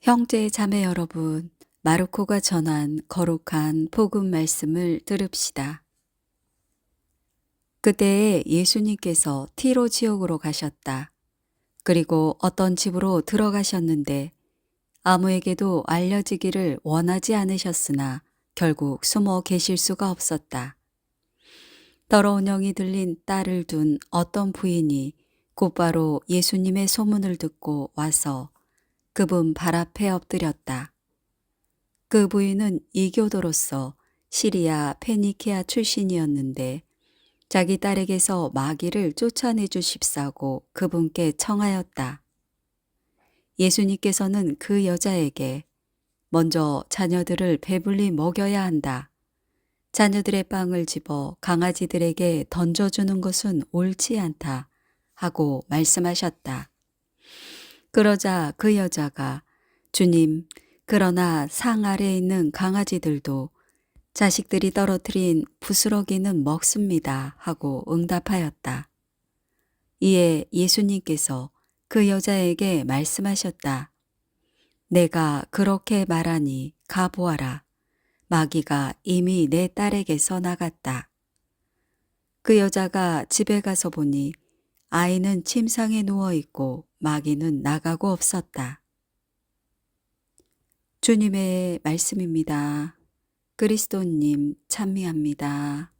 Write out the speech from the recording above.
형제 자매 여러분, 마르코가 전한 거룩한 복음 말씀을 들읍시다. 그때에 예수님께서 티로 지역으로 가셨다. 그리고 어떤 집으로 들어가셨는데 아무에게도 알려지기를 원하지 않으셨으나 결국 숨어 계실 수가 없었다. 더러운 영이 들린 딸을 둔 어떤 부인이 곧바로 예수님의 소문을 듣고 와서 그분 발 앞에 엎드렸다. 그 부인은 이교도로서 시리아 페니키아 출신이었는데 자기 딸에게서 마귀를 쫓아내 주십사고 그분께 청하였다. 예수님께서는 그 여자에게 먼저 자녀들을 배불리 먹여야 한다. 자녀들의 빵을 집어 강아지들에게 던져주는 것은 옳지 않다. 하고 말씀하셨다. 그러자 그 여자가 주님, 그러나 상 아래에 있는 강아지들도 자식들이 떨어뜨린 부스러기는 먹습니다. 하고 응답하였다. 이에 예수님께서 그 여자에게 말씀하셨다. 내가 그렇게 말하니 가보아라. 마귀가 이미 내 딸에게서 나갔다. 그 여자가 집에 가서 보니 아이는 침상에 누워 있고 마귀는 나가고 없었다. 주님의 말씀입니다. 그리스도님 찬미합니다.